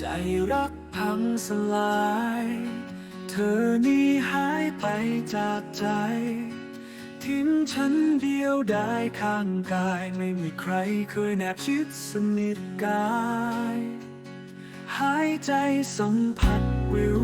ใจรักพังสลาย เธอนี่หายไปจากใจ ทิ้งฉันเดียวได้ข้างกายไม่มีใครเคยแนบชิดสนิทกาย หายใจสัมผัสวิว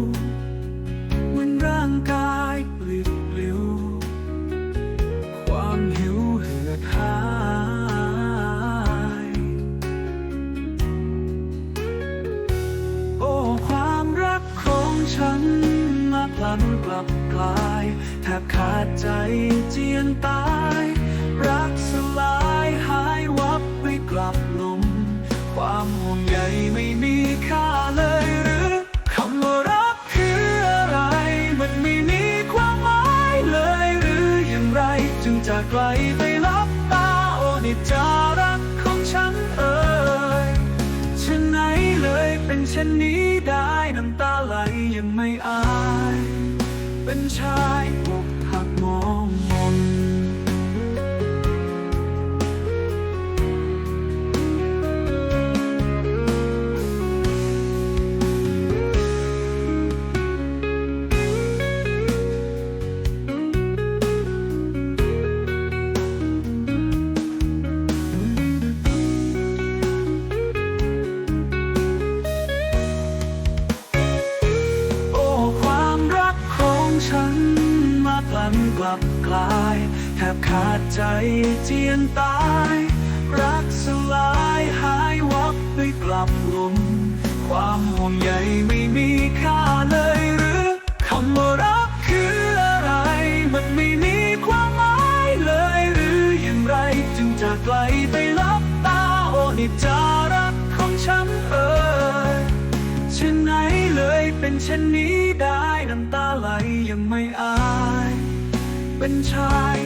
ลันกลับกลาย แทบขาดใจเจียนตาย รักสลายหายวับไปกลับลม ความห่วงใยไม่มีค่าเลยหรือคำว่ารักคืออะไร มันไม่มีความหมายเลยหรืออย่างไร จึงจากไกลไปลับตาโอนิจารักของฉันเอ่ยฉันไหนเลยเป็นเช่นนี้ได้น้ำตาไหลยังไม่อาย เป็นชายอ ฉันมาพลันกลับกลาย แทบขาดใจเจียนตาย รักสลายหาย ไม่อาย เป็นชาย